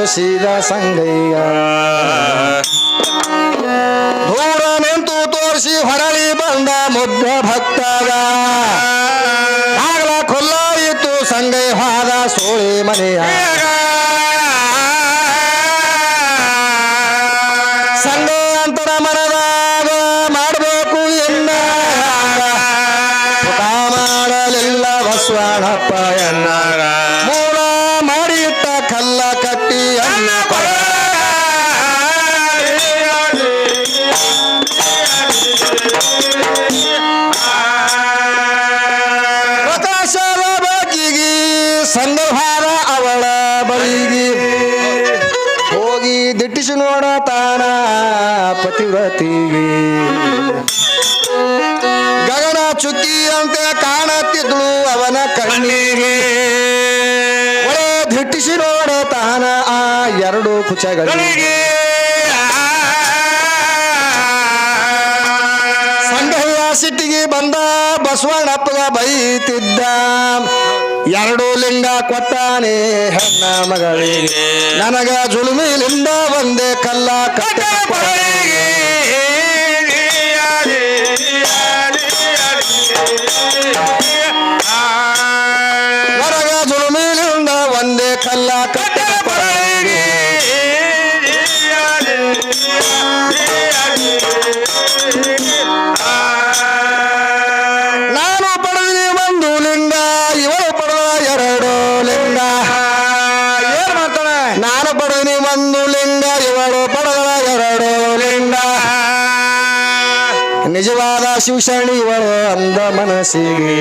ತೋರಿಸಿದ ಸಂಗಯ್ಯ. ದೂರ ನಿಂತು ತೋರಿಸಿ ಹೊರಳಿ ಬಂದ ಮುದ್ದ ಭಕ್ತಗ ತಾನ ಪತಿವ್ರತಿಗೆ ಗಗನ ಚುಕ್ಕಿ ಅಂತ ಕಾಣುತ್ತಿದ್ಳು ಅವನ ಕಣ್ಣಿಗೆ. ಒಳ ದಿಟ್ಟಿಸಿ ನೋಡ ತಾನ ಆ ಎರಡು ಕುಚಗಳಿಗೆ. ಸಂಗಯ್ಯ ಸಿಟ್ಟಿಗೆ ಬಂದ ಬಸವಣ್ಣಪ್ಪಗ ಬೈತಿದ್ದ. ಎರಡು ಲಿಂಗ ಕೊಟ್ಟಾನೆ ಹೆಣ್ಣ ಮಗಳಿಗೆ. ನನಗ ಜುಳುಮಿಲಿಂದ ಒಂದೇ ಕಲ್ಲ ಕಟ್ಟ ನಿಜವಾದ ವರ ಅಂದ ಮನಸ್ಸಿಗೆ.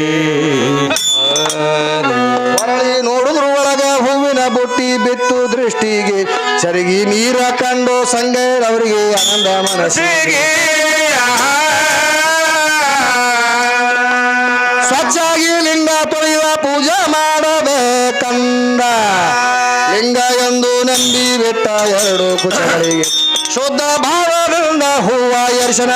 ಹೊರಳಿ ನೋಡಿದ್ರು ಒಳಗ ಹೂವಿನ ಬುಟ್ಟಿ ಬಿತ್ತು ದೃಷ್ಟಿಗೆ. ಸರಿಗಿ ನೀರ ಕಂಡು ಸಂಗೈರವರಿಗೆ ಆನಂದ ಮನಸ್ಸಿಗೆ. ಎಂದು ನಂಬಿ ಬೆಟ್ಟ ಎರಡು ಕುಟಗಳಿಗೆ ಶುದ್ಧ ಭಾವದಿಂದ ಹೂವ ಎರ್ಶನ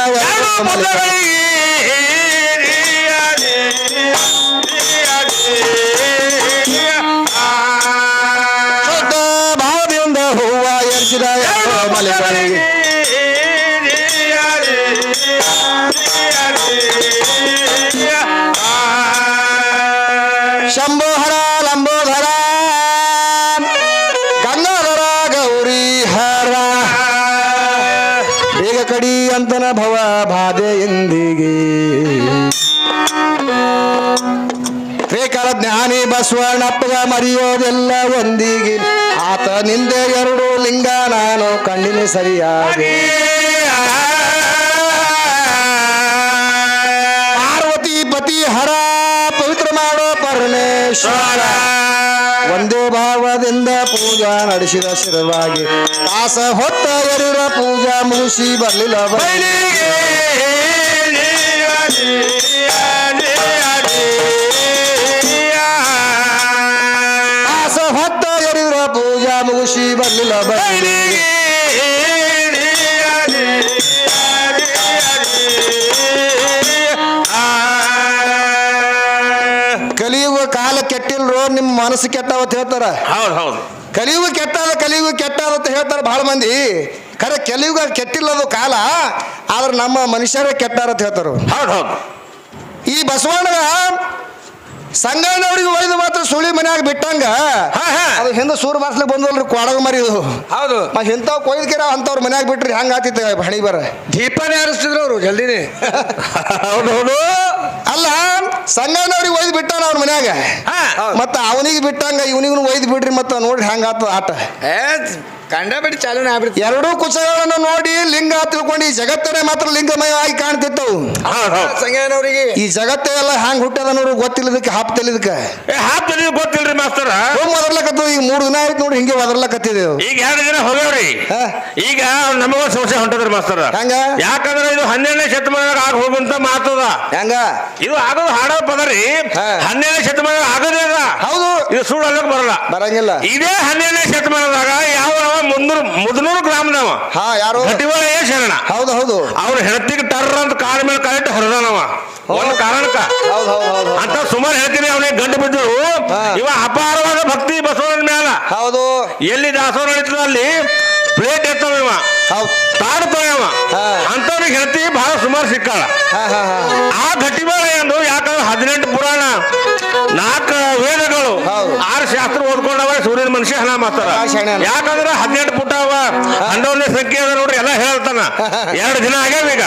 ಅಂತನ ಭವ ಬಾಧೆ ಎಂದಿಗೆ. ತ್ರಿಕಾಲ ಜ್ಞಾನಿ ಬಸವಣ್ಣಪ್ಪಗ ಮರೆಯೋದೆಲ್ಲ ಒಂದಿಗೆ. ಆತ ನಿಂದೆ ಎರಡು ಲಿಂಗ, ನಾನು ಕಣ್ಣಿನ ಸರಿಯಾಗಿ ಪಾರ್ವತಿ ಪತಿ ಹರ ಪವಿತ್ರ ಮಾಡೋ ಪರಮೇಶ್ವರ. ಒಂದೇ ಭಾವದಿಂದ ಪೂಜಾ ನಡೆಸಿದ ಶಿರವಾಗಿ ಆಸ ಹೊತ್ತ ಎರಿರ ಪೂಜಾ ಮುಗಿಸಿ ಬರಲಿಲ್ಲ ತಾಸ ಹೊತ್ತ ಎರಿರ ಪೂಜಾ ಮುಗಿಸಿ ಬರಲಿಲ್ಲ ಬರಲಿ ಮನಸ್ಸು ಕೆಟ್ಟಾವತ್ ಹೇಳ್ತಾರ? ಹೌದು ಹೌದು. ಕಲಿಯುಗ ಕೆಟ್ಟಾದ ಕಲಿಯುಗ ಕೆಟ್ಟಾದ ಅಂತ ಹೇಳ್ತಾರೆ ಬಹಳ ಮಂದಿ. ಖರೆ ಕಲಿಯುಗ ಕೆಟ್ಟಿಲ್ಲದು ಕಾಲ ಆದ್ರೆ ನಮ್ಮ ಮನುಷ್ಯರೇ ಕೆಟ್ಟಾರ ಅಂತ ಹೇಳ್ತಾರ ಹೌದು ಹೌದು. ಈ ಬಸವಣ್ಣ ಸಂಗಣ್ಣವ್ರಿಗೆ ಒಯ್ದು ಮಾತ್ರ ಸುಳಿ ಮನ್ಯಾಗ ಬಿಟ್ಟಂಗ ಅದು ಹಿಂದೆ ಸೂರು ಬಾಸ್ಲಿಗೆ ಬಂದಲ್ರಿ ಕೊಡಗ ಮರಿ ಇದು ಹೌದು ಇಂಥವ್ ಕೊಯ್ದು ಕಿರ ಅಂಥವ್ರ ಮನ್ಯಾಗ ಬಿಟ್ರಿ ಹೆಂಗ್ ಆತಿತ್ತು ಹಣಿ ಬರ? ದೀಪನೇ ಹರಿಸ್ತಿದ್ರು ಅವರು ಜಲ್ದಿನೇ. ಹೌದು ಹೌದು ಅಲ್ಲ ಸಂಗಣ್ಣವ್ರಿಗೆ ಒಯ್ದು ಬಿಟ್ಟಾನ ಮನ್ಯಾಗ. ಮತ್ತ ಅವನಿಗೆ ಬಿಟ್ಟಂಗ ಇವನಿಗೂ ಒಯ್ದು ಬಿಡ್ರಿ ಮತ್ತ ನೋಡ್ರಿ ಹೆಂಗ ಆತದ ಆಟ. ಕಂಡಬಿಟ್ಟು ಚಾಲನೆ ಆಗ್ಬಿಡ್ತು. ಎರಡೂ ಕುಶಗಳನ್ನು ನೋಡಿ ಲಿಂಗ ತಿಳ್ಕೊಂಡು ಈ ಜಗತ್ತನೇ ಮಾತ್ರ ಲಿಂಗಮಯವಾಗಿ ಕಾಣ್ತಿತ್ತವು. ಸಂಗಣ್ಣವ್ರಿಗೆ ಈ ಜಗತ್ತೇ ಎಲ್ಲ ಹ್ಯಾಂಗ್ ಹುಟ್ಟದ ನೋಡ್ರಿ ಗೊತ್ತಿಲ್ಲದಕ್ಕೆ ತಿಳಿದಕ್ಕೆ ಏ ಹಾಕ್ತಿದ್ವಿ ಗೊತ್ತಿಲ್ರಿ ಮಾಸ್ತರ. ಒದರ್ಲಕತ್ತು ಈಗ ಮೂರು ದಿನ ಆಯ್ತು ನೋಡಿ ಹಿಂಗೆ ಒದರ್ಲಕತ್ತಿದ್ದೇವು ಈಗ ಎರಡು ದಿನ ಹೋಗ್ಯಾವ್ರಿ. ಈಗ ನಮಗ ಸಮಸ್ಯೆ ಹೊಂಟದ್ರಿ ಮಾಸ್ತರ. ಹಂಗ? ಯಾಕಂದ್ರೆ ಇದು ಹನ್ನೆರಡನೇ ಶತಮಾನ ಆಗ ಹೋಗುವಂತ ಮಾತದ. ಹೆಂಗ? ಇದು ಆಗೋದು ಹಾಡೋ ಪದ ಹನ್ನೆರಡು. ಹನ್ನೆರಡನೇ ಶತಮಾನ ಆಗದೇ ಇಲ್ಲ. ಹೌದು. ಇದು ಸುಳ್ಳು ಅನ್ನಕ್ ಬರಲ್ಲ. ಬರಂಗಿಲ್ಲ. ಇದೇ ಹನ್ನೆರಡನೇ ಶತಮಾನದಾಗ ಯಾವ ಮುನ್ನೂರು ಮುದ್ನೂರು ಗ್ರಾಮದವ ಹಾ ಯಾರು? ಗಟ್ಟಿವಾಳ ಏ ಶರಣ. ಹೌದು ಹೌದು. ಅವ್ರ ಹೆಣತಿಗೆ ಟರ್ರ ಅಂತ ಕಾಲ ಮೇಲೆ ಕಾಲಿಟ್ಟು ಹರಿದಾನವ ಒಂದು ಕಾರಣಕ್ಕ. ಅಂತ ಸುಮಾರು ಹೇಳ್ತೀನಿ ಅವನಿಗೆ ಗಂಡು ಬಿದ್ದು ಇವ ಅಪಾರವಾದ ಭಕ್ತಿ ಬಸವನ ಮ್ಯಾಲ. ಹೌದು. ಎಲ್ಲಿ ದಾಸೋಹ ನಡೀತದ ಅಲ್ಲಿ ಪ್ಲೇಟ್ ಎತ್ತವ ಇವ. ತಾಡ್ತಾವ ಇವ. ಅಂತವ್ರಿಗೆ ಹೇಳ್ತಿ ಬಹಳ ಸುಮಾರು ಸಿಕ್ಕಾಳ. ಆ ಗಟ್ಟಿಬೇಳ ಎಂದು ಯಾಕಂದ್ರೆ ಹದಿನೆಂಟು ಪುರಾಣ ನಾಲ್ಕು ವೇದಗಳು. ಆರು ಶಾಸ್ತ್ರ ಓದ್ಕೊಂಡವ ಸೂರ್ಯನ ಮನುಷ್ಯ ಹಣ ಮಾಡ್ತಾರ ಯಾಕಂದ್ರೆ ಹದಿನೆಂಟು ಪುಟ ಅವ. ಹನ್ನೊಂದನೇ ಸಂಖ್ಯೆ ಅದ ನೋಡ್ರಿ ಎಲ್ಲ ಹೇಳ್ತಾನ. ಎರಡು ದಿನ ಆಗ್ಯಾವ ಈಗ.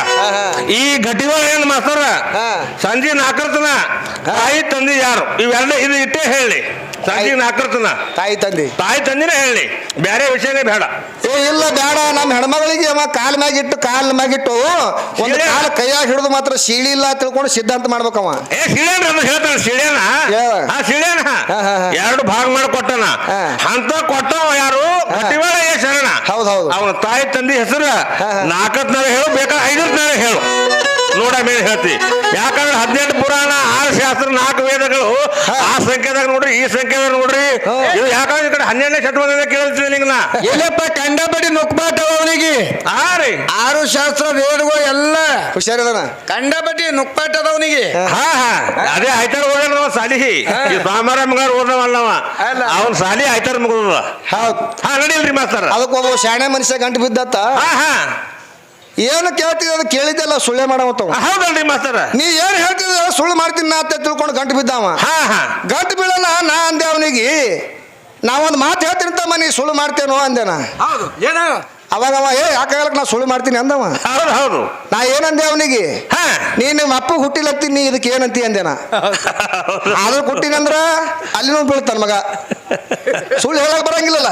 ಈ ಗಟ್ಟಿಬೇಳ ಏನ್ ಮಾಸ್ತಾರ ಹಾ. ಸಂಜೆ ನಾಲ್ಕರ್ತನ. ತಾಯಿ ತಂದೆ ಯಾರು? ಇವೆಲ್ಲ ಇದು ಇಟ್ಟೇ ಹೇಳಿ. ಸಂಜೆ ನಾಕರ್ತನ ತಾಯಿ ತಂದಿ. ತಾಯಿ ತಂದಿನೇ ಹೇಳಿ. ಬೇರೆ ವಿಷಯನೇ ಬೇಡ. ಏ ಇಲ್ಲ ಬೇಡ. ನಮ್ಮ ಹೆಣ್ಮಗಳಿಗೆ ಅವ ಕಾಲ್ ಮ್ಯಾಗಿಟ್ಟು ಕಾಲ್ ಮ್ಯಾಗಿಟ್ಟು ಒಂದು ಕಾಲ ಕೈಯಾಗ ಹಿಡಿದು ಮಾತ್ರ ಶೀಳಿ ಇಲ್ಲ ತಿಳ್ಕೊಂಡು ಸಿದ್ಧಾಂತ ಮಾಡ್ಬೇಕವ. ಏ ಸೀಳೇನ ಹೇಳ್ತಾನೆ ಸಿಳ್ಯಾನ ಸಿಳ್ಯಾನ ಹಾ. ಎರಡು ಭಾಗ ಮಾಡಿ ಕೊಟ್ಟನ. ಅಂತ ಕೊಟ್ಟವ ಯಾರು ಗಟ್ಟಿವಾಳ ಏ ಶರಣ ಹೌದ್ ಹೌದು. ಅವನ ತಾಯಿ ತಂದೆ ಹೆಸರು ಹಾ. ಹೇಳು ಬೇಕಾ ಐದತ್ನಾಗ ಹೇಳು ನೋಡ ಮೇಲೆ ಹೇಳ್ತಿ. ಯಾಕಂದ್ರೆ ಹದಿನೆಂಟು ಪುರಾಣ ಆರು ಶಾಸ್ತ್ರ ನಾಲ್ಕು ವೇದಗಳು ಆ ಸಂಖ್ಯೆದಾಗ ನೋಡ್ರಿ ಈ ಸಂಖ್ಯೆದಾಗ ನೋಡ್ರಿ. ಇದು ಯಾಕಂದ್ರೆ ಈ ಕಡೆ ಹನ್ನೆರಡನೇ ಶತಮಾನದ ಕೇಳ್ತೀನಿ ನಿಂಗನ ಎಲ್ಲಪ್ಪ ಕಂಡಪಟ್ಟಿ ನುಕ್ಬಾಟವ ಅವನಿಗೆ. ಆ ರೀ. ಆರು ಶಾಸ್ತ್ರ ವೇದಗಳು ಎಲ್ಲ. ಹುಷಾರಿದಾನ? ಕಂಡಪಟ್ಟಿ ನುಕ್ಪಾಟದವನಿಗೆ ಹಾ. ಹಾ ಅದೇ ಆಯ್ತಾರ ಹೋಗ್ಯಾನ ಸಾಲಿ ಈ ಸೋಮವಾರ ಮಗಾರ ಓದವಲ್ಲವ. ಅವನ್ ಸಾಲಿ ಆಯ್ತಾರ ಮುಗಿದ ಹೌದು. ಹಾ ನಡಿಲ್ರಿ ಮಾಸ್ತರ. ಅದಕ್ಕೆ ಒಬ್ಬ ಶಾಣೆ ಮನುಷ್ಯ ಗಂಟು ಬಿದ್ದತ್ತ? ಹಾ ಹಾ. ಏನು ಕೇಳ್ತಿದ್ದ ಅದು ಕೇಳಿದ್ದೆಲ್ಲ ಸುಳ್ಳೆ ಮಾಡವತ್ತವ ಹೌದಲ್ರಿ ಮಾಸ್ತರ. ನೀ ಏನ್ ಹೇಳ್ತಿದ್ದ ಸುಳ್ಳು ಮಾಡ್ತೀನಿ ನಾ ಅಂತ ತಿಳ್ಕೊಂಡು ಗಂಟು ಬಿದ್ದಾವ. ಹಾ ಹಾ. ಗಂಟು ಬೀಳಲ್ಲ ನಾ ಅಂದೆ ಅವನಿಗೆ. ನಾವೊಂದು ಮಾತು ಹೇಳ್ತೀನಿ ತಮ್ಮ ನೀ ಸುಳ್ಳು ಮಾಡ್ತೇನೋ ಅಂದೆನ ಹೌದು ಏನ? ಅವಾಗ ಅವ ಏ ಯಾಕಾಗಲಕ್ ನಾ ಸುಳ್ಳು ಮಾಡ್ತೀನಿ ಅಂದವ? ಹೌದು ಹೌದು. ನಾ ಏನಂದೆ ಅವನಿಗೆ? ಹಾ. ನೀ ನಿಮ್ಮ ಅಪ್ಪ ಹುಟ್ಟಿಲತ್ತೀನಿ ನೀ ಇದಕ್ಕೆ ಏನಂತಿ ಅಂದೆನ ಆದ್ರೂ ಹುಟ್ಟಿನಂದ್ರ ಅಲ್ಲಿನೂ ಬೀಳ್ತಾನ ಮಗ. ಸುಳ್ಳು ಹೇಳಕ್ ಬರಂಗಿಲ್ಲಲ್ಲ.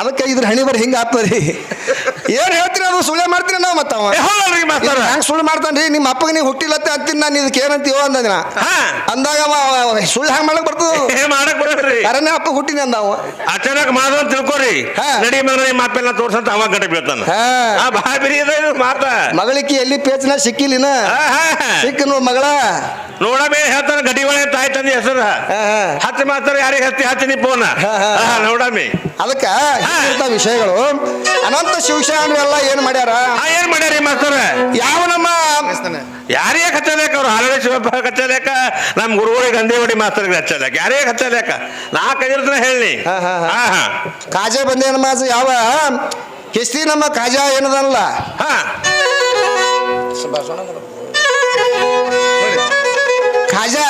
ಅದಕ್ಕೆ ಇದ್ರ ಹಣಿ ಬರ ಹಿಂಗ ಆತ್ಮರಿ ಏನ್ ಹೇಳ್ತೀನಿ ಅದು? ಸುಳ್ಳೆ ಮಾಡ್ತೀನಿ ನಾವು ಮತ್ತವ ಹೆಂಗ್ ಸುಳ್ಳು ಮಾಡ್ತಾನ್ರಿ? ನಿಮ್ಮ ಅಪ್ಪಗೆ ನೀವು ಹುಟ್ಟಿಲತ್ತೆ ಅಂತೀನಿ ನಾನು ಇದಕ್ಕೆ ಏನಂತೀವೋ ಅಂದಿನ ಅಂದಾಗ ಸುಳ್ಳು ಹೆಂಗ್ ಮಾಡಕ್ ಬರ್ತದ ಮಾಡಕ್ ಬರಲ್ರಿ ಅರನೇ ಅಪ್ಪ ಹುಟ್ಟಿನಿ ಅಂದ ಅವ. ಅಚಾನಕ್ ಮಾಡು ಅಂತ ತಿಳ್ಕೊರಿ. ಹಾ. ನಡಿ ಮಗನ ನಿಮ್ಮ ಮಾಪೆಲ್ಲ ತೋರ್ಸಂತ ಅವಾಗ ಗಂಟೆ ಬೀಳ್ತಾನ. ಹಾ. ಆ ಬಾ ಬಿರಿ ಇದೆ ಇದು ಮಾತ ಮಗಳಿಕೆ ಎಲ್ಲಿ ಪೇಚನ ಸಿಕ್ಕಿಲ್ಲ ಹಾ, ಹಾ, ಹಾ. ಸಿಕ್ಕ ನೋಡ್ ಮಗಳ. ನೋಡ ಹೇಳ್ತಾನೆ ಗಡಿ ಒಳಗೆ ತಾಯಿ ತಂದೆ ಹೆಸರು. ಹಚ್ಚಿ ಮಾಸ್ತರ ಯಾರಿಗೆ ಹತ್ತಿ ಹಚ್ಚಿ ಫೋನ್. ನೋಡಮಿ ಅದಕ್ಕ ಇಂಥ ವಿಷಯಗಳು. ಅನಂತ ಶಿವಶಾಣರು ಎಲ್ಲ ಏನ್ ಮಾಡ್ಯಾರ? ಆ ಏನ್ ಮಾಡ್ಯಾರಿ ಮಾಸ್ತರ? ಯಾವ ನಮ್ಮ ಯಾರಿಗೆ ಹಚ್ಚಲೇಕ ಅವ್ರು? ಹಾಲಡೆ ಶಿವಪ್ಪ ಹಚ್ಚಲೇಕ? ನಮ್ಮ ಗುರುಗಳಿಗೆ ಗಂಧೇವಡಿ ಮಾಸ್ತರ್ಗೆ ಹಚ್ಚಲೇಕ. ಯಾರಿಗೆ ಹಚ್ಚಲೇಕ? ನಾ ಕೈದಿರ್ತನ ಹೇಳಿ ಕಾಜೆ ಹಾ, ಹಾ. ಹಾ ಹಾ. ಕಾಜಾ ಬಂದೇನ ಮಾಸ ಯಾವ? ಕಿಸ್ತಿ ನಮ್ಮ ಕಾಜಾ ಏನದಲ್ಲ ಹಾ. ಖಾಜಾ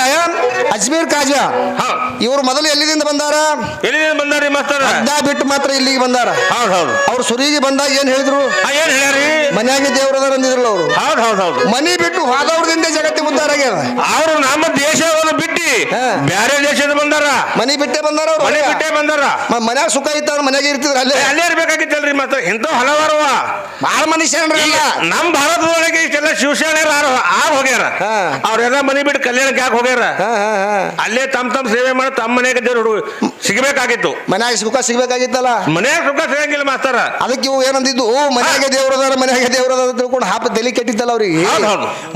ಅಜ್ಮೀರ್ ಕಾಜಾ ಹಾ. ಇವರು ಮೊದಲು ಎಲ್ಲಿದಿಂದ ಬಂದಾರ? ಎಲ್ಲಿಂದ ಬಂದಾರಿ ಮಾಸ್ತರ? ಬಿಟ್ಟು ಮಾತ್ರ ಇಲ್ಲಿಗೆ ಬಂದಾರ. ಹೌದು ಹೌದು. ಅವ್ರು ಸುರಿಗೆ ಬಂದಾಗ ಏನ್ ಹೇಳಿದ್ರು? ಏನ್ ಹೇಳ್ಯಾರಿ? ಮನ್ಯಾಗ ದೇವ್ರದ ಅಂದಿದ್ರು ಅವರು. ಹೌದು ಹೌದು ಹೌದು. ಮನಿ ಬಿಟ್ಟು ಹೋದವ್ರದಿಂದ ಜಗತ್ತಿ ಉದ್ಧಾರ ಆಗ್ಯಾರ ಅವರು ನಮ್ಮ ದೇಶವನ್ನು ಬಿಟ್ಟು ಬೇರೆ ದೇಶದ ಬಂದಾರ. ಮನಿ ಬಿಟ್ಟೆ ಬಂದಾರ ಅವ್ರು. ಮನೆ ಬಿಟ್ಟೆ ಬಂದಾರ. ಮನ್ಯಾಗ ಸುಖ ಇತ್ತ ಮನ್ಯಾಗ ಇರ್ತಿದ್ರ ಅಲ್ಲೇ. ಅಲ್ಲೇ ಇರ್ಬೇಕಾಗಿತ್ತಲ್ರಿ ಮತ್ತೆ ಇಂಥ ಹಲವಾರು. ಬಾಳ ಮನುಷ್ಯನ್ರಿ ಎಲ್ಲ ನಮ್ಮ ಭಾರತದೊಳಗೆ ಇಷ್ಟೆಲ್ಲ ಶಿವಸೇನೆಯರು ಆರು ಆರು ಹೋಗ್ಯಾರ. ಅವ್ರೆಲ್ಲ ಮನಿ ಬಿಟ್ಟು ಕಲ್ಯಾಣಕ್ಕೆ ಯಾಕೆ ಹೋಗ್ಯಾರ? ಹಾ, ಹಾ, ಹಾ. ಅಲ್ಲೇ ತಮ್ ತಮ್ ಸೇವೆ ಮಾಡಿ ತಮ್ಮ ಮನೆಗೆ ದೇವ್ರು ಹುಡುಗ ಸಿಗಬೇಕಾಗಿತ್ತು. ಮನ್ಯಾಗ ಸುಖ ಸಿಗಬೇಕಾಗಿತ್ತಲ್ಲ. ಮನ್ಯಾಗ ಸುಖ ಸಿಗಂಗಿಲ್ಲ ಮಾಸ್ತಾರ. ಅದಕ್ಕೆ ಇವು ಏನಂದಿದ್ದು ಮನ್ಯಾಗ ದೇವ್ರದಾರ ಮನ್ಯಾಗ ದೇವ್ರದ ತಿಳ್ಕೊಂಡು ಹಾಪ ತಲೆ ಕೆಟ್ಟಿತ್ತಲ್ಲ ಅವ್ರಿಗೆ.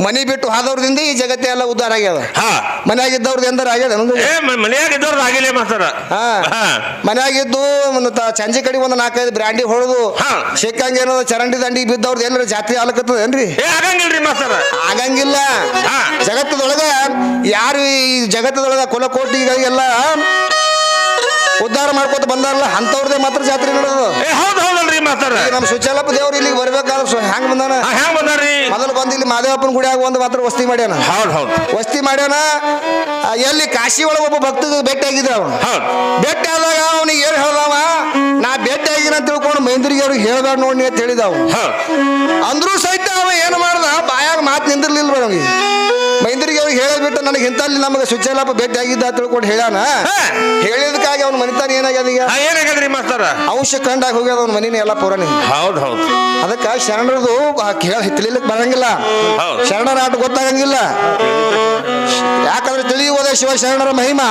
ಮನಿ ಬಿಟ್ಟು ಹಾದವ್ರದಿಂದ ಈ ಜಗತ್ತೆಲ್ಲ ಉದ್ಧಾರ ಆಗ್ಯದ. ಹಾ. ಮನ್ಯಾಗ ಇದ್ದವ್ರದ್ದು ಎಂದಾರ ಆಗ್ಯದ? ಏ ಮ- ಮನ್ಯಾಗ ಇದ್ದವ್ರದ್ದು ಆಗಿಲ್ಲ ಮಾಸ್ತರ ಹಾ ಹಾ ಮನ್ಯಾಗಿದ್ದು ಒಂದು ತ- ಸಂಜೆ ಕಡೆ ಒಂದು ನಾಲ್ಕೈದು ಬ್ರ್ಯಾಂಡಿ ಹೊಡೆದು ಹಾ. ಸಿಕ್ಕಂಗೇನೋ ಚರಂಡಿ ದಂಡಿ ಬಿದ್ದವ್ರದ್ದು ಏನಾರ ಜಾತ್ರೆ ಆಲಕತ್ತದ ಏನ್ರಿ ಏ ಆಗಂಗಿಲ್ರಿ ಮಾಸ್ತರ ಆಗಂಗಿಲ್ಲ ಹಾ. ಜಗತ್ತದೊಳಗ ಯಾರು ಈ ಜಗತ್ತದೊಳಗ ಕುಲಕೋಟಿಗಳಿಗೆಲ್ಲ ಉದ್ಧಾರ ಮಾಡ್ಕೊತ ಬಂದಾರಲ್ಲ ಅಂತವ್ರದೇ ಮಾತ್ರ ಜಾತ್ರೆ ನಡೆದು. ಏ ಹೌದು ಹೌದಲ್ರಿ ಈಗ ನಮ್ಮ ಸುಚಲಪ್ಪ ದೇವ್ರು ಇಲ್ಲಿಗೆ ಬರ್ಬೇಕಾದ್ರೆ ಹೆಂಗ್ ಬಂದಾನ? ಹ್ಯಾಂಗ ಬಂದ್ರಿ ಬಂದಾರ್ರಿ? ಮೊದಲು ಬಂದು ಇಲ್ಲಿ ಮಾದೇವಪ್ಪನ ಗುಡಿಯಾಗ ಒಂದು ಮಾತ್ರ ವಸ್ತಿ ಮಾಡ್ಯಾನ. ಹೌದು ಹೌದು. ವಸ್ತಿ ಮಾಡ್ಯಾನ ಆ, ಎಲ್ಲಿ ಕಾಶಿ ಒಳಗೆ ಒಬ್ಬ ಭಕ್ತ ಭೇಟಿ ಆಗಿದ್ರ ಅವನು. ಹೌದು. ಭೇಟಿ ಆದಾಗ ಅವನಿಗೆ ಏನು ಹೇಳ್ದವ? ನಾ ಭೇಟಿ ಆಗಿನ ಅಂತ ತಿಳ್ಕೊಂಡು ಮೈಂದ್ರಿಗೆ ಅವ್ರಿಗೆ ಹೇಳ್ಬೇಡ ನೋಡಿ ಅಂತ ಹೇಳಿದ ಹೌದು. ಅಂದ್ರೂ ಸಹಿತ ಅವ ಏನು ಮಾಡ್ದ? ಬಾಯಾಗ ಮಾತು ನಿಂದಿರ್ಲಿಲ್ಲ ಅವನಿಗೆ. ಅವ್ರಿಗೆ ಹೇಳಬಿಟ್ಟು ನನಗೆ ಇಂತಲ್ಲಿ ನಮಗೆ ಸುಚ್ಚಲಪ್ಪ ಭೇಟಿ ಆಗಿದ್ದ ತಿಳ್ಕೊಂಡು ಹೇಳಾನ. ಹೇಳಿದಕ್ಕಾಗಿ ಅವ್ನ ಮನಿತಾನ ಏನಾಗ್ಯದ ಈಗ? ಏನಾಗ್ಯದ್ರಿ ಏನಾಗದ್ರಿ ಮಾಸ್ತರ? ಅಂಶ ಕಂಡಾಗ ಹೋಗ್ಯದ ಅವ್ನ ಮನಿನ ಎಲ್ಲ ಪೂರನಿ ಹೌದು ಹೌದು. ಅದಕ್ಕೆ ಶರಣರದು ಕೇಳಿ ತಿಳಿಲಿಕ್ಕೆ ಬರಂಗಿಲ್ಲ. ಶರಣರ ಆಟ ಗೊತ್ತಾಗಂಗಿಲ್ಲ. ಯಾಕಂದ್ರೆ ತಿಳಿಯುವುದೇ ಶಿವ ಶರಣರ ಮಹಿಮಾ.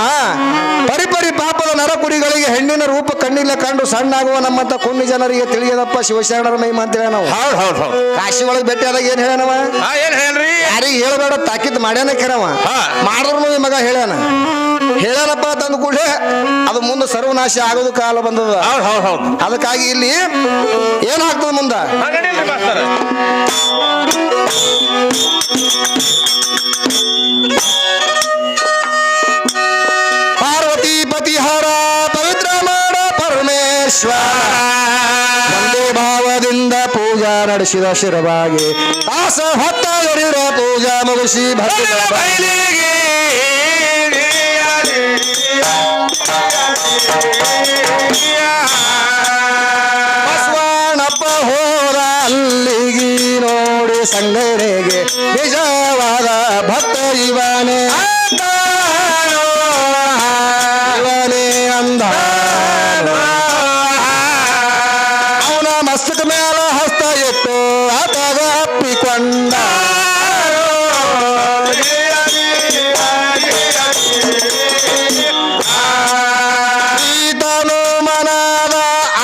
ಪರಿಪರಿ ಪಾಪದ ನರಕುರಿಗಳಿಗೆ ಹೆಣ್ಣಿನ ರೂಪ ಕಣ್ಣಿಲ್ಲ ಕಂಡು ಸಣ್ಣಾಗುವ ನಮ್ಮಂತ ಕುಣ್ಣಿ ಜನರಿಗೆ ತಿಳಿಯದಪ್ಪ ಶಿವಶರಣರ ಮೈ ಅಂತ ಹೇಳ ನಾವು ಹೌದು ಹೌದು ಹೌದು. ಕಾಶಿ ಒಳಗೆ ಭೇಟಿ ಆದಾಗ ಏನ್ ಹೇಳನವ ಹಾ ಏನ್ ಹೇಳ್ರಿ? ಯಾರಿಗೆ ಹೇಳಬೇಡ ತಾಕಿದ್ ಮಾಡ್ಯಾನ ಕೆರವ ಹಾ. ಮಾಡಿದ್ರು ಈ ಮಗ ಹೇಳ್ಯಾನ. ಹೇಳನಪ್ಪ ತಂದ ಕೂಡಲೇ ಅದು ಮುಂದೆ ಸರ್ವನಾಶ ಆಗೋದು ಕಾಲ ಬಂದದ. ಹೌದ್ ಹೌದ್ ಹೌದು. ಅದಕ್ಕಾಗಿ ಇಲ್ಲಿ ಏನಾಗ್ತದ ಮುಂದ? ಮಾಸ್ತರ ಪೂಜಾ ನಡೆಸಿದ ಶಿರವಾಗಿ ತಾಸ ಹೊತ್ತ ಎರಿರ ಪೂಜಾ ಮುಗಿಸಿ ಭಕ್ತಿ ಬಯಲಿಗೆ ಬಸವಣ್ಣಪ್ಪ ಹೋದ ಅಲ್ಲಿಗಿ ನೋಡಿ ಸಂಗನೆಗೆ ನಿಜವಾದ ಭಕ್ತ ಇವನೇ ಇವನೇ ಅಂದ ಅವನ ಮಸ್ತಕ ಮೇಲೆ ಇಟ್ಟು ಆತಗ ಅಪ್ಪಿಕೊಂಡ. ಈತನು ಮನದ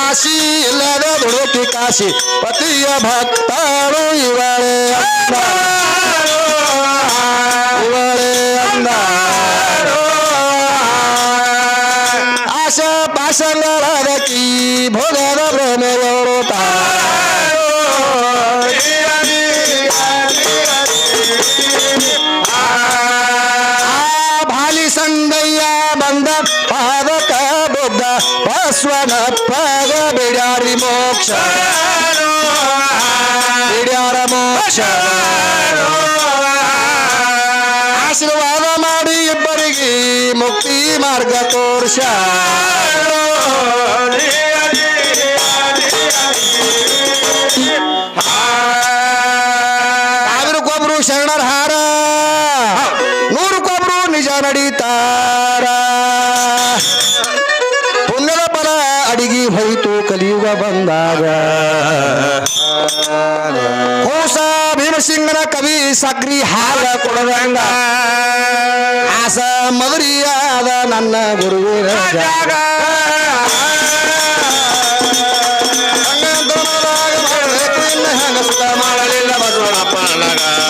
ಆಶಿ ಇಲ್ಲದ ದುಡುಕಿ ಕಾಶಿ ಪತಿಯ ಭಕ್ತರು ಬಸವನಪ್ಪಗ ಬಿಡ್ಯಾರಿ ಮೋಕ್ಷ ಬಿಡ್ಯಾರ ಮೋಕ್ಷ ಆಶೀರ್ವಾದ ಮಾಡಿ ಇಬ್ಬರಿಗೆ ಮುಕ್ತಿ ಮಾರ್ಗ ತೋರ್ಷ ಬಂದಾಗ. ಕೋಸ ಭೀಮಸಿಂಗನ ಕವಿ ಸಕ್ರಿ ಹಾಲ ಕೊಡದಂಗ. ಆಸ ಮಧುರಿಯಾದ ನನ್ನ ಗುರುವಿನ ಜಾಗ. ಮಾಡಲಿಲ್ಲ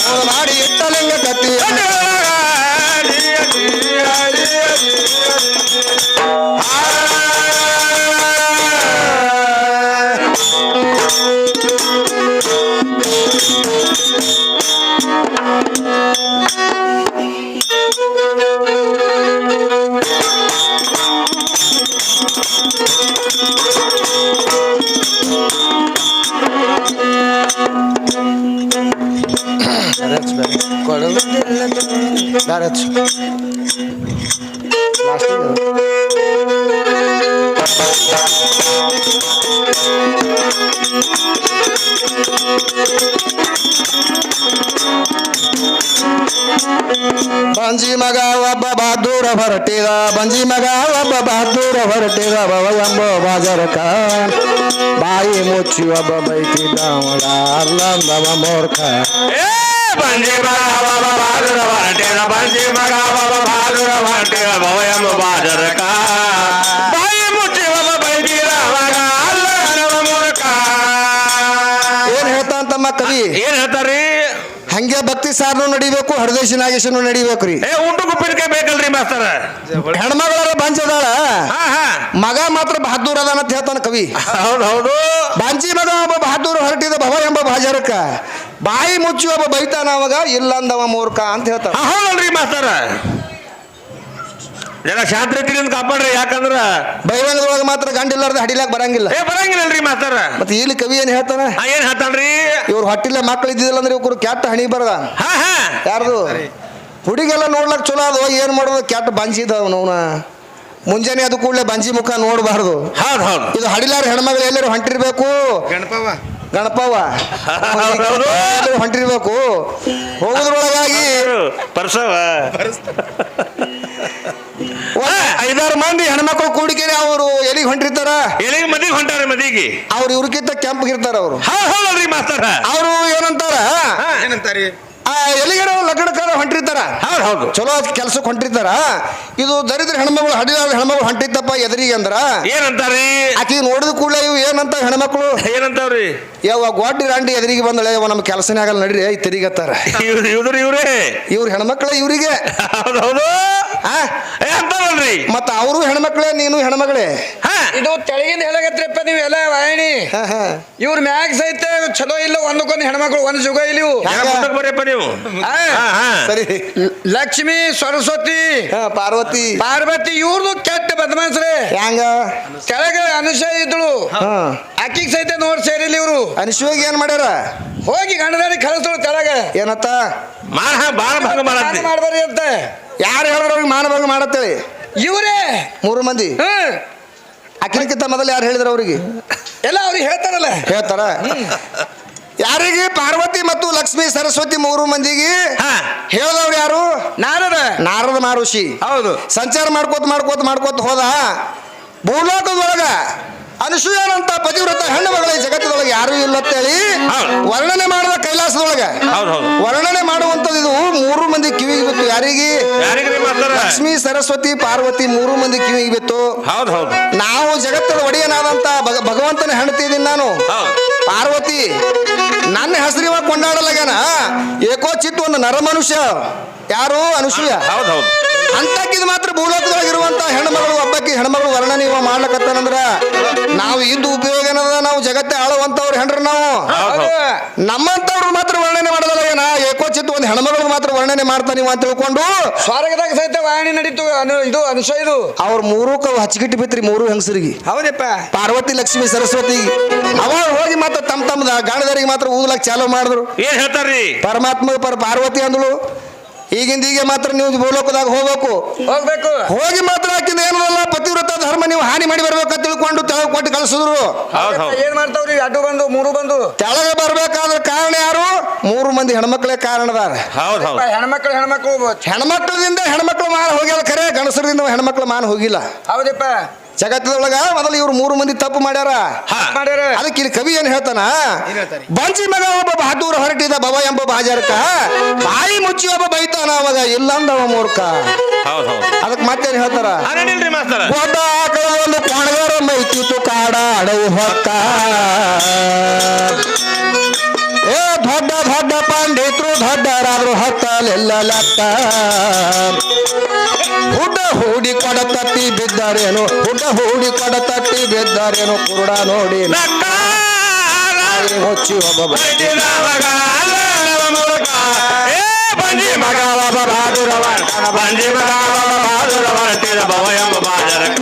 ಅವನು ಮಾಡಿ ಇಟ್ಟಲಿಂಗ ಕತ್ತಿ ಬ್ಯಾರೆ ಬಂಜಿ ಮಗ ಒಬ್ಬ ಬಹದ್ದೂರ ಹೊರಟಿದ ಬಂಜಿ ಮಗ ಒಬ್ಬ ಬಹದ್ದೂರ ಹೊರಟಿದ ಬವ ಎಂಬ ಬಾಜರಕ ಬಾಯಿ ಮುಚ್ಚಿ ಒಬ್ಬ ಬೈತಿದ್ದ ಮಗ ಅಲ್ಲಂದವ ಮೂರ್ಖ ಏ ಬಂಜಿ ಮಗ ಬಾಬಾ ಬಾದುರ ಹೊರಟಿದ ಬಂಜಿ ಮಗ ಬಾಬಾ ಬಾದುರ ಹೊರಟಿದ ಭವಯಂ ಬಾಜರಕ ಬಾಯಿ ಮುಚ್ಚಿ ಒಬ್ಬ ಬೈದಿರ ಮಗ ಅಲ್ಲ ನಮ್ಮ ಮೂಲಕ ಏನ್ ಹೇಳ್ತಾನಂತಮ್ಮ ಕವಿ? ಏನ್ ಹೇಳ್ತಾರಿ ಹಂಗೆ ಭಕ್ತಿ ಸಾರ್ನು ನಡಿಬೇಕು ಹರದೇಶಿ ನಾಗೇಶನು ನಡಿಬೇಕ್ರಿ. ಏ ಉಂಟು ಗುಪ್ಪಿನಕಾಯಿ ಬೇಕಲ್ರಿ ಮಾಸ್ತರ. ಹೆಣ್ಮಗಳ ಬಂಚದಾಳ ಮಗ ಮಾತ್ರ ಬಹದ್ದೂರ್ ಅದ ಅಂತ ಹೇಳ್ತಾನ ಕವಿ. ಹೌದು ಹೌದು. ಬಾಂಚಿ ಮಗ ಒಬ್ಬ ಬಹದ್ದೂರ್ ಹೊರಟಿದ ಭವ ಎಂಬ ಬಾಜರಕ ಬಾಯಿ ಮುಚ್ಚಿ ಒಬ್ಬ ಬೈತಾನ ಅವಾಗ ಇಲ್ಲಂದವ ಮೂರ್ಖ ಅಂತ ಹೇಳ್ತಾರೆ. ಹೌದಲ್ರಿ ಮಾಸ್ತರ. ಜನ ಶಾಂತ ರೀತಿಯಿಂದ ಕಾಪಾಡ್ರಿ ಯಾಕಂದ್ರ ಬೈರಂಗದೊಳಗೆ ಮಾತ್ರ ಗಂಡಿಲ್ಲಾರ್ದ ಹಡಿಲಾಕ್ ಬರಂಗಿಲ್ಲ. ಏ ಬರಂಗಿಲ್ಲಲ್ರಿ ಮಾಸ್ತರ. ಮತ್ತೆ ಇಲ್ಲಿ ಕವಿ ಏನ್ ಹೇಳ್ತಾನ? ಆ, ಏನ್ ಹೇಳ್ತಾನ್ರಿ? ಇವ್ರು ಹೊಟ್ಟಿಲ್ಲ ಮಕ್ಳು ಇದ್ದಿಲ್ಲ ಅಂದ್ರೆ ಇವ್ರು ಕೆಟ್ಟ ಹಣಿ ಬರದ. ಹಾ ಹಾ. ಯಾರ್ದು? ಹುಡುಗೆಲ್ಲ ನೋಡ್ಲಕ್ ಚಲೋ ಅದು ಏನ್ ಮಾಡೋದು? ಕೆಟ್ಟ ಬಂಜಿದ ಅವನವನ ಮುಂಜಾನೆ ಅದು ಕೂಡಲೇ ಬಂಜಿ ಮುಖ ನೋಡಬಾರ್ದು. ಹೌದು ಹೌದು. ಇದು ಹಡಿಲಾರ ಹೆಣ್ಮಗಳು ಎಲ್ಲರೂ ಹೊಂಟಿರ್ಬೇಕು. ಗಣಪವ ಗಣಪವ್ವ ಹೊಂಟಿರ್ಬೇಕು. ಹೋಗುದ್ರೊಳಗಾಗಿ ಪರ್ಸವ. ಐದಾರು ಮಂದಿ ಹೆಣ್ಮಕ್ಳು ಕೂಡಿಕೆರಿ ಅವರು ಎಲ್ಲಿಗೆ ಹೊಂಟಿರ್ತಾರ? ಎಲ್ಲಿಗೆ ಮದಿಗೆ ಹೊಂಟಾರ ಮದಿಗೆ? ಅವ್ರು ಇವ್ರಕ್ಕಿಂತ ಕೆಂಪಗಿರ್ತಾರ ಅವರು. ಹೌದು ಹೌದಲ್ರಿ ಮಾಸ್ತಾರ. ಅವರು ಏನಂತಾರ? ಏನಂತಾರಿ? ಆ ಎಲ್ಲಿಗಾರ ಲಗ್ನಕ್ಕಾರ ಹೊಂಟಿರ್ತಾರ? ಹೌದು ಹೌದು. ಚಲೋ ಕೆಲ್ಸಕ್ಕೆ ಹೊಂಟಿರ್ತಾರ? ಇದು ದರಿದ್ರ ಹೆಣ್ಮಗಳು ಹಡಿದಾದ ಹೆಣ್ಮಗಳು ಹೊಂಟಿತ್ತಪ್ಪ ಎದುರಿಗೆ ಅಂದ್ರ? ಏನಂತಾರಿ? ಆಕಿ ನೋಡಿದ ಕೂಡಲೇ ಇವು ಏನಂತ ಹೆಣ್ಮಕ್ಳು? ಏನಂತಾವ್ರಿ? ಯಾವ ಗೋಡಿ ರಾಂಡಿ ಎದರಿಗೆ ಬಂದಳೆ ಇವ ನಮ್ಮ ಕೆಲಸನೇ ಆಗಲ್ಲ ನಡ್ರಿ ತಿರುಗತ್ತಾರ ಇವ್ರು ಇವ್ರು ಇವ್ರೇ. ಇವ್ರ ಹೆಣ್ಮಕ್ಳ ಇವ್ರಿಗೆ. ಹೌದು. ಅಂತಾರಲ್ರಿ ಮತ್ತ ಅವರು ಹೆಣ್ಮಕ್ಳೇ ನೀನು ಹೆಣ್ಮಗಳೇ. ಹಾ. ಇದು ತೆಳಗಿಂದ ಹೇಳಕತ್ರಿಪ್ಪ ನೀವು ಎಲ್ಲ ವಾಯಣಿ ಹಾ, ಹಾ. ಇವ್ರ ಮ್ಯಾಗ ಸಹಿತ ಚಲೋ ಇಲ್ಲ ಒಂದಕ್ಕೊಂದು ಹೆಣ್ಮಕ್ಳು ಒಂದು ಜುಗ ಇಲ್ಲ ನೀವು? ಆ, ಹಾ ಹಾ. ಸರಿ. ಲಕ್ಷ್ಮಿ ಸರಸ್ವತಿ. ಹಾ ಪಾರ್ವತಿ. ಪಾರ್ವತಿ ಇವ್ರದು ಕೆಟ್ಟ ಬದಮಾಸ್ರೆ ಹ್ಯಾಂಗ ಕೆಳಗ ಅನುಷ ಇದ್ಳು. ಹಾ. ಆಕಿಗ್ ಸಹಿತ ನೋಡ್ ಸೇರಿಲ್ಲ ಇವ್ರು. ಅನಿಶ್ವಾಗಿ ಏನ್ ಮಾಡ್ಯಾರ? ಹೋಗಿ ಗಂಡದಾರಿ ಕಳಿಸ್ತಾಳ ಕೆಳಗ. ಏನತ್ತ? ಮಾಡ ಬಾಳ ಭಂಗ ಮಾಡತ್ತಿ. ಮಾಡ್ಬಾರಿ ಅಂತ. ಯಾರು ಹೇಳಿದ್ರವ್ರಿಗೆ ಮಾನಭಂಗ ಮಾಡತ್ತೇಳಿ? ಇವರೇ? ಮೂರು ಮಂದಿ. ಹ್ಮ್ ಅಕ್ಕಿನಕ್ಕಿಂತ ಮೊದಲು ಯಾರು ಹೇಳಿದ್ರು ಅವ್ರಿಗೆ? ಎಲ್ಲ ಅವ್ರಿಗೆ ಹೇಳ್ತಾರಲ್ಲ. ಹೇಳ್ತಾರ? ಯಾರಿಗೆ ಪಾರ್ವತಿ ಮತ್ತು ಲಕ್ಷ್ಮಿ ಸರಸ್ವತಿ ಮೂರು ಮಂದಿಗೆ ಹೇಳದವ್ರು ಹೇಳಿದವ್ರು ಯಾರು? ನಾರದ. ನಾರದ ಮಹರ್ಷಿ. ಹೌದು. ಸಂಚಾರ ಮಾಡ್ಕೋತ ಮಾಡ್ಕೋತ ಮಾಡ್ಕೋತ ಹೋದ ಭೂಲೋಕದೊಳಗ ಅನುಸೂಯನಂತ ಪತಿವ್ರತ ಹೆಣ್ಣು ಮಗಳ ಜಗತ್ತದೊಳಗೆ ಯಾರು ಇಲ್ಲ ಅಂತೇಳಿ. ವರ್ಣನೆ ಮಾಡಿದ ಕೈಲಾಸದೊಳಗೆ. ವರ್ಣನೆ ಮಾಡುವಂತದ್ದು ಇದು ಮೂರು ಮಂದಿ ಕಿವಿಗೆ ಬಿತ್ತು. ಯಾರಿಗೆ? ಲಕ್ಷ್ಮಿ ಸರಸ್ವತಿ ಪಾರ್ವತಿ ಮೂರು ಮಂದಿ ಕಿವಿಗೆ ಬಿತ್ತು. ಹೌದು ಹೌದು. ನಾವು ಜಗತ್ತದ ಒಡೆಯನಾದಂತ ಭಗ ಭಗವಂತನ ಹೆಣ್ತಿದ್ದೀನಿ ನಾನು. ಪಾರ್ವತಿ ನನ್ನ ಹೆಸರಿವ ಕೊಂಡಾಡಲಾಗ್ಯಾನ? ಏಕೋ ಚಿತ್ತು ಒಂದು ನರಮನುಷ್ಯ. ಯಾರು? ಅನುಸೂಯ. ಹೌದು ಹೌದು. ಅಂತಕ್ಕಿದ್ ಮಾತ್ರ ಭೂಲೋಕದಾಗಿರುವಂತ ಹೆಣ್ಮಗಳು ಹಬ್ಬಕ್ಕೆ ಹೆಣ್ಮಗಳು ವರ್ಣನೆ ಇವ ಮಾಡ್ಲಕತ್ತಾನಂದ್ರ ನಾವು ಇದ್ದು ಉಪಯೋಗ ಏನದ? ನಾವು ಜಗತ್ತೆ ಆಳುವಂತವ್ರು ಹೆಣ್ರು ನಾವು. ನಮ್ಮಂತವ್ರು ಮಾತ್ರ ವರ್ಣನೆ ಮಾಡದಲ್ಲ ಏಕೋ ಚಿತ್ತು ಒಂದು ಹೆಣ್ಮಗಳು ಮಾತ್ರ ವರ್ಣನೆ ಮಾಡ್ತಾ ನೀವು ಅಂತ ತಿಳ್ಕೊಂಡು ಸ್ವರ್ಗದಾಗ ಸಹಿತ ವಾಹಿನಿ ನಡೀತು ಅನು ಇದು ಅನುಷ ಇದು. ಅವ್ರ ಮೂರು ಕವ್ ಹಚ್ಚಿಗಿಟ್ಟು ಬಿತ್ರಿ ಮೂರು ಹೆಂಗಸರಿಗೆ. ಹೌದಪ್ಪ. ಪಾರ್ವತಿ ಲಕ್ಷ್ಮಿ ಸರಸ್ವತಿ ಅವಾಗ ಹೋಗಿ ಮಾತ್ರ ತಮ್ಮ ತಮ್ಮ ಗಾಣದರಿಗೆ ಮಾತ್ರ ಊದ್ಲಕ್ ಚಾಲು ಮಾಡಿದ್ರು. ಏನ್ ಹೇಳ್ತಾರ್ರಿ? ಪರಮಾತ್ಮ ಪರ ಪಾರ್ವತಿ ಅಂದಳು ಈಗಿಂದ ಈಗ ಮಾತ್ರ ನೀವು ಭೂಲೋಕದಾಗ ಹೋಗ್ಬೇಕು. ಹೋಗ್ಬೇಕು. ಹೋಗಿ ಮಾತ್ರ ಹಾಕಿದ ಏನಲ್ಲ ಪತಿವ್ರತ ಧರ್ಮ ನೀವು ಹಾನಿ ಮಾಡಿ ಬರ್ಬೇಕಂತ ತಿಳ್ಕೊಂಡು ತೆಳಗ ಕೊಟ್ಟು ಕಳಿಸಿದ್ರು. ಏನ್ ಮಾಡ್ತಾವ್ರಿ ಅಡ್ಡು ಬಂದು ಮೂರು ಬಂದು. ತೆಳಗ ಬರ್ಬೇಕಾದ್ರ ಕಾರಣ ಯಾರು? ಮೂರು ಮಂದಿ ಹೆಣ್ಮಕ್ಳೇ ಕಾರಣದಾರ. ಹೆಣ್ಮಕ್ಳು ಹೆಣ್ಮಕ್ಳು ಹೆಣ್ಮಕ್ಳದಿಂದ ಹೆಣ್ಮಕ್ಳು ಮಾನ ಹೋಗ್ಯಾರ ಖರೆ ಗಣಸರಿಂದ ಹೆಣ್ಮಕ್ಳು ಮಾನ ಹೋಗಿಲ್ಲ. ಹೌದಪ್ಪ. ಜಗತ್ತದೊಳಗ ಮೊದಲು ಇವ್ರು ಮೂರು ಮಂದಿ ತಪ್ಪು ಮಾಡ್ಯಾರ. ಮಾಡ್ಯಾರ. ಅದಕ್ಕೆ ಇಲ್ಲಿ ಕವಿ ಏನ್ ಹೇಳ್ತಾನ? ಬಂಚಿ ಮಗ ಒಬ್ಬ ಬಹದ್ದೂರ್ ಹೊರಟಿದ ಬವ ಎಂಬ ಬಾಜಾರಕ ಬಾಯಿ ಮುಚ್ಚಿ ಒಬ್ಬ ಬೈತಾನ ಅವಾಗ ಇಲ್ಲಂದವ ಮೂರ್ಖ. ಅದಕ್ಕೆ ಮತ್ತೇನ್ ಹೇಳ್ತಾರ? ಆಕಳ ಒಂದು ಕೊಣಗಾರ ಮೈತಿತ್ತು ಕಾಡ ಅಡವು ಹೊಕ್ಕ ಏ ದೊಡ್ಡ ದೊಡ್ಡ ಪಂಡಿತರು ದೊಡ್ಡರಾದ್ರು ಹತ್ತಲೆಲ್ಲ ಲೆಕ್ಕ ಹುಡ್ಡ ಹೂಡಿ ಕೊಡ ತಟ್ಟಿ ಬಿದ್ದಾರೇನು? ಹುಡ್ಡ ಹೂಡಿ ಕೊಡ ತಟ್ಟಿ ಬಿದ್ದಾರೇನು? ಕುರುಡ ನೋಡಿ ಹೊಚ್ಚಿ ಮುಚ್ಚಿ ಒಬ್ಬ. ಬಂಜಿ ಮಗ ಬಂಜಿ ಮಗ ತೀರ ಭವ ಎಂಬ ಬಾಜರಕ.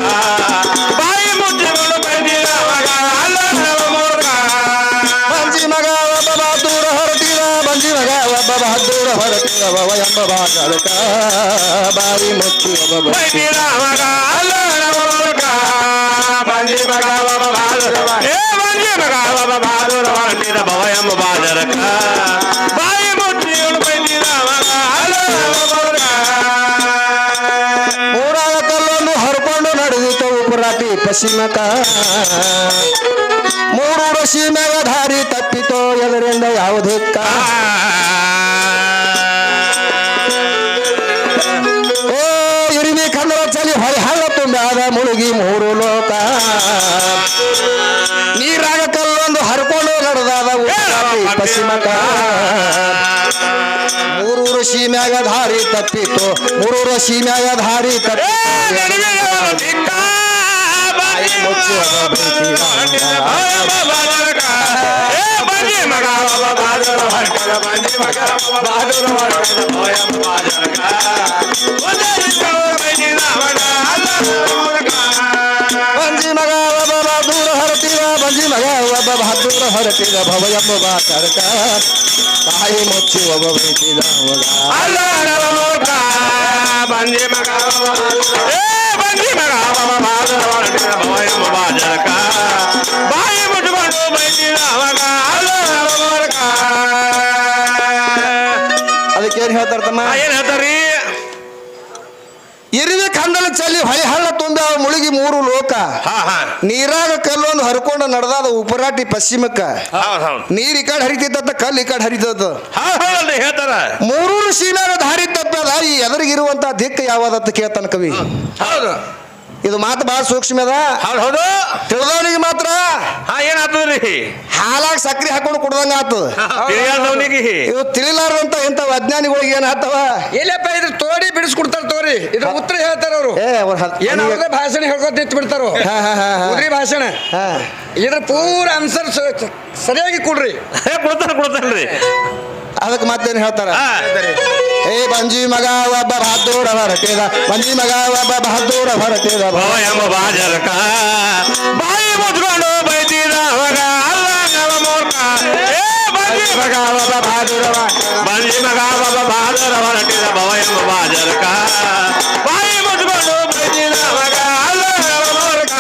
ಬಂಜಿ ಮಗ ಒಬ್ಬ ಬಹದ್ದೂರ ಹೊರಟಿದ ಬವ ಎಂಬ ಬಾಜರಕ ಬಾರಿ ಮುಚ್ಚಿ ಒಬ್ಬ ಬೈತಿ. ಬಂದಿರ ಮಗ ಅಲ್ಲ ಮೂರ್ಖ ಬಂಜಿ ಮಗ ಒಬ್ಬ ಬಹಾದುರವ ಏ ಬಂಜಿ ಮಗ ಒಬ್ಬ ಬಹಾದುರವ ತೀರ ಭವ ಎಂಬ ಬಾಜರಕ ಬಾಯಿ ಮುಚ್ಚಿಕೊಂಡು ಬಂದಿರ ಮಗ ಅಲ್ಲ ಮೂರ್ಖ ಊರಾಗ ಕಲ್ಲೊಂದು ಹರ್ಕೊಂಡು ನಡೆದಿತ್ತು ಉಪರಾಟಿ ಪಶ್ಚಿಮಕ ಮೂರೂರ ಸೀಮೆಗ ದಾರಿ ತಪ್ಪಿತೋ ಎದರಿಂದ ಯಾವುದಕ್ಕ ಉಪರಾಟಿ ಪಶ್ಚಿಮಕ ಮೂರೂರು ಸೀಮ್ಯಾಗ ದಾರಿ ತಪ್ಪಿತ್ತು ಮೂರೂರು ಸೀಮ್ಯಾಗ ದಾರಿ ತಪ್ಪಿತ್ತು ಬಂಜಿ ಮಗ ಬಹದ್ದೂರ ಹೊರಟಿದ ಭವ ಎಂಬ ಬಾತರ್ಕ ಬಾಯಿ ಮುಚ್ಚಿ ಒಬ್ಬ ಬೈತಿದ ಮಗ ಬಂದಿ ಮಗ ಏ ಬಂದಿ ಮಗ ಬಾಜರಕ ಬಾಯಿ ಮುಟ್ಕೊಂಡು ಬೈದಿನ ಮಗ ಅಲ್ಲ ಮೂರ್ಖ. ಅದಕ್ಕೆ ಏನ್ ಹೇಳ್ತಾರ ತಮ್ಮ ಆ, ಏನ್ ಹೇಳ್ತಾರ್ರಿ ಇರಿವಿ ಕಂದಲ ಚಲಿ ಹಳೆ ಹಳ್ಳ ತುಂಬ ಮುಳುಗಿ ಮೂರು ಲೋಕ. ನೀರಾಗ ಕಲ್ಲೊಂದು ಹರ್ಕೊಂಡು ನಡೆದಾದ ಉಪರಾಟಿ ಪಶ್ಚಿಮಕ್ಕ. ನೀರ್ ಈ ಕಡೆ ಹರಿತೈತ ಕಲ್ ಈ ಕಡೆ ಹರಿತದ ಹೇಳ್ತಾರ. ಮೂರು ಸೀಮ್ಯಾಗ ದಾರಿ ತಪ್ಪದ ಈ ಎದುರಿಗಿರುವಂತ ದಿಕ್ಕ ಯಾವ್ದಂತ ಕೇಳ್ತಾನ ಕವಿ? ಹೌದು. ಇದು ಮಾತು ಬಹಳ ಸೂಕ್ಷ್ಮ ಅದ. ಹೌದು ಹೌದು. ತಿಳಿದವನಿಗೆ ಮಾತ್ರ. ಹಾ ಏನಾಗ್ತದ್ರಿ ಹಾಲಾಗ ಸಕ್ರಿ ಹಾಕೊಂಡು ಕುಡ್ದಂಗ ತಿಳಿಯಾದವನಿಗೆ. ಇದು ತಿಳಿಲಾರ್ದಂತ ಇಂಥ ಅಜ್ಞಾನಿಗಳಿಗೆ ಏನ್ ಆತವ? ಎಲ್ಲಪ್ಪ ಇದ್ರ ತೋಡಿ ಬಿಡಿಸ್ಕೊಡ್ತಾರ ತೋರಿ ಇದ್ರ ಉತ್ತರ ಹೇಳ್ತಾರ ಅವರು. ಏ ಅವ್ರ ಹತ್- ಏನ್ ಭಾಷಣ ಹೇಳ್ಕೊತ ನಿಂತು ಬಿಡ್ತಾರ ಹಾ, ಹಾ, ಹಾ, ಭಾಷಣ. ಹಾ. ಇದ್ರ ಪೂರ ಆನ್ಸರ್ ಸರಿಯಾಗಿ ಕೊಡ್ರಿ. ಏ ಕೊಡ್ತಾನ ಕೊಡ್ತಾನ್ರಿ ಅದಕ್ಕೆ ಮತ್ತೇನ್ ಹೇಳ್ತಾರ? ಹಾ. ಏ ಬಂಜಿ ಮಗ ಒಬ್ಬ ಬಹದ್ದೂರ ಹೊರಟಿದ ಬಂಜಿ ಮಗ ಒಬ್ಬ ಬಹದ್ದೂರ ಹೊರಟಿದ ಭವ ಎಂಬ ಬಾಜರಕ ಬಾಯಿ ಮುಚ್ಕೊಂಡು ಬೈತಿದ ಮಗ ಅಲ್ಲ ನವ ಮೂರ್ಖ ಏ ಬಂಜಿ ಮಗ ಒಬ್ಬ ಬಹಾದುರವ ಬಂಜಿ ಮಗ ಒಬ್ಬ ಬಹಾದುರ ಹೊರಟಿದ ಭವ ಎಂಬ ಬಾಜರಕ ಬಾಯಿ ಮುಚ್ಕೊಂಡು ಬೈತಿದ ಮಗ ಅಲ್ಲ ನವ ಮೂರ್ಖ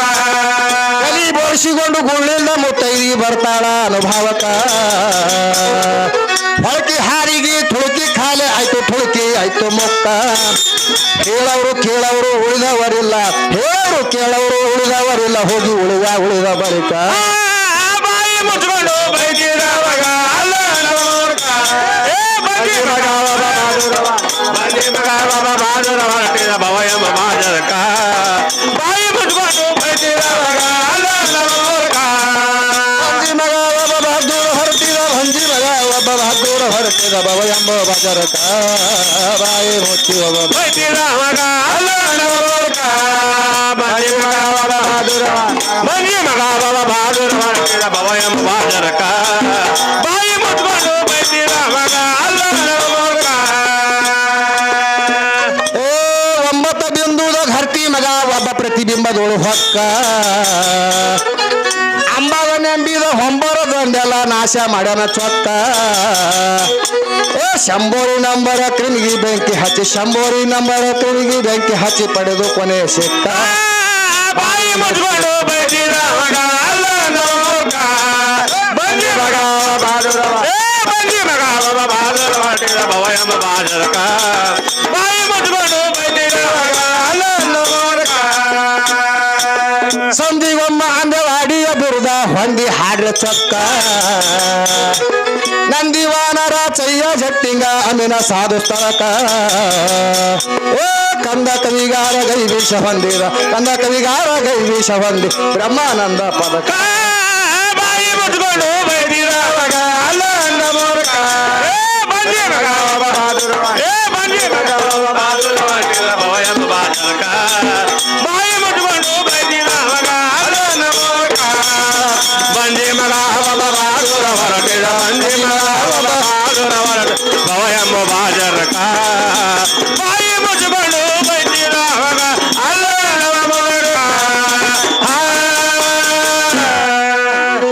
ಕಲಿ ಬೋಳ್ಸಿಕೊಂಡು ಗುಳ್ಳಿಂದ ಮುತ್ತೈದಿ ಬರ್ತಾಳ ಅನುಭಾವಕ ಹೊಳಕಿ ಆಯ್ತು ಮುಕ್ತ ಕೇಳವರು ಕೇಳವರು ಉಳಿದವರಿಲ್ಲ ಹೇಳು ಕೇಳವರು ಉಳಿದವರಿಲ್ಲ ಹೋಗಿ ಉಳಿದ ಉಳಿದ ಬಳಿಕ ಆ, ಬಾಯಿ ಮುಚ್ಕೊಂಡು ಒಬ್ಬ ಬಹಾದುರ ಬಂಜಿ ಮಗ ಒಬ್ಬ ಬಹಾದುರ ಹೊರಟಿದ ಭವ ಎಂಬ ಬಾಜರಕ ಬಾಯಿ ಮುಚ್ಕೊಂಡು ಬೈತಿದ ಮಗ ಅಲ್ಲ ನವ ಮೂರ್ಖ ಏ ಒಂಬತ್ತ ಬಿಂದುದ ಘರ್ತಿ ಮಗ ಒಬ್ಬ ಪ್ರತಿಬಿಂಬದೋಳು ಹೊಕ್ಕ ಅಂಬಾದ ನೆಂಬಿದ ಹೊಂಬರ ದಂಡೆಲ್ಲ ನಾಶ ಮಾಡ್ಯಾನ ಚೊಕ್ಕ ಏ ಶಂಬೋರಿ ನಂಬರ ಕ್ರಿಮಿಗಿ ಬೆಂಕಿ ಹಚ್ಚಿ, ಶಂಬೋರಿ ನಂಬರ ಕ್ರಿಮಿಗಿ ಬೆಂಕಿ ಹಚ್ಚಿ ಪಡೆದು ಕೊನೆ ಸಿಕ್ಕ. ನೋಡ್ಕ ಸಂದಿಗೊಮ್ಮ ಅಂದವಾಡಿಯ ಬುರುದ ಹೊಂದಿ ಹಾಡ್ರ ಚೊಕ್ಕ. ನಂದಿವಾನರ ಚಯ್ಯ ಜಟ್ಟಿಂಗ ಅಮಿನ ಸಾಧು ಸ್ಥಳಕ. ಓ ಕಂದ ಕವಿಗಾರ ಗೈ ವಿಷ ಹೊಂದಿದ ಕಂದ ಕವಿಗಾರ ಗೈ ವಿಷ ಹೊಂದಿ ಬ್ರಹ್ಮಾನಂದ ಪದಕ. ಬಾಯಿ ಮುಚ್ಕೊಂಡು ಬೈದಿರ ಅಲ್ಲ ನೋಡ್ಕ ಏ ಬಂದಿ